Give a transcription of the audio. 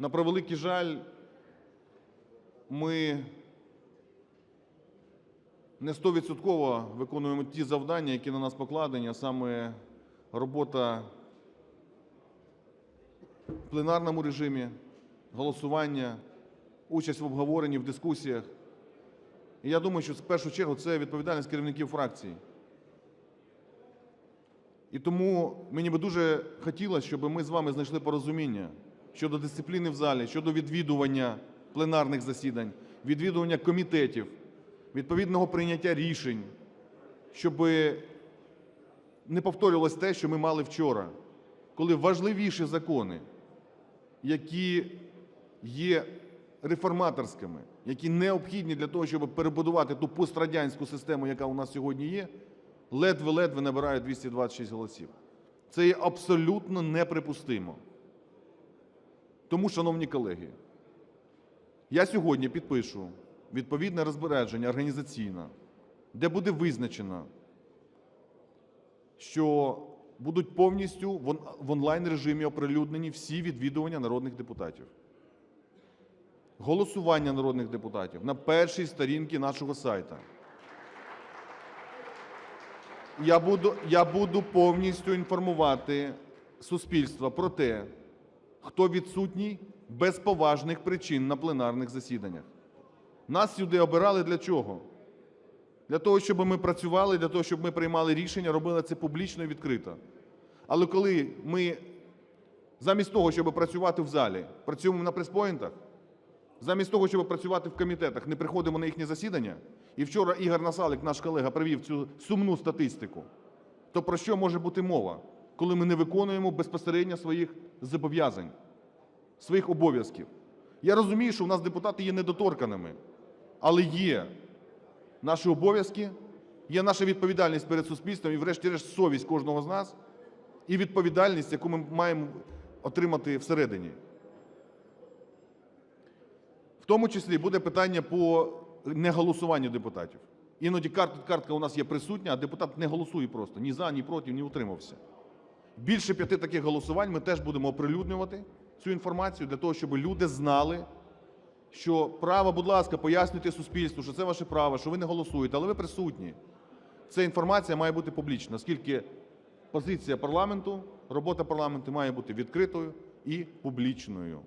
На превеликий жаль, ми не стовідсотково виконуємо ті завдання, які на нас покладені, а саме робота в пленарному режимі, голосування, участь в обговоренні, в дискусіях. І я думаю, що в першу чергу це відповідальність керівників фракцій. І тому мені би дуже хотілося, щоб ми з вами знайшли порозуміння щодо дисципліни в залі, щодо відвідування пленарних засідань, відвідування комітетів, відповідного прийняття рішень, щоб не повторювалось те, що ми мали вчора, коли важливіші закони, які є реформаторськими, які необхідні для того, щоб перебудувати ту пострадянську систему, яка у нас сьогодні є, ледве-ледве набирають 226 голосів. Це є абсолютно неприпустимо. Тому, шановні колеги, я сьогодні підпишу відповідне розпорядження організаційне, де буде визначено, що будуть повністю в в онлайн-режимі оприлюднені всі відвідування народних депутатів. Голосування народних депутатів на першій сторінці нашого сайту. Я буду, я буду повністю інформувати суспільство про те, хто відсутній без поважних причин на пленарних засіданнях. Нас сюди обирали для чого? Для того, щоб ми працювали, для того, щоб ми приймали рішення, робили це публічно і відкрито. Але коли ми замість того, щоб працювати в залі, працюємо на преспоінтах, замість того, щоб працювати в комітетах, не приходимо на їхні засідання, і вчора Ігор Насалик, наш колега, привів цю сумну статистику, то про що може бути мова, коли ми не виконуємо безпосередньо своїх зобов'язань, своїх обов'язків? Я розумію, що в нас депутати є недоторканими, але є наші обов'язки, є наша відповідальність перед суспільством і, врешті-решт, совість кожного з нас і відповідальність, яку ми маємо отримати всередині. В тому числі буде питання по неголосуванню депутатів. Іноді картка у нас є присутня, а депутат не голосує просто ні за, ні проти, ні утримався. Більше п'яти таких голосувань ми теж будемо оприлюднювати цю інформацію для того, щоб люди знали, що право, будь ласка, пояснюйте суспільству, що це ваше право, що ви не голосуєте, але ви присутні. Ця інформація має бути публічна, оскільки позиція парламенту, робота парламенту має бути відкритою і публічною.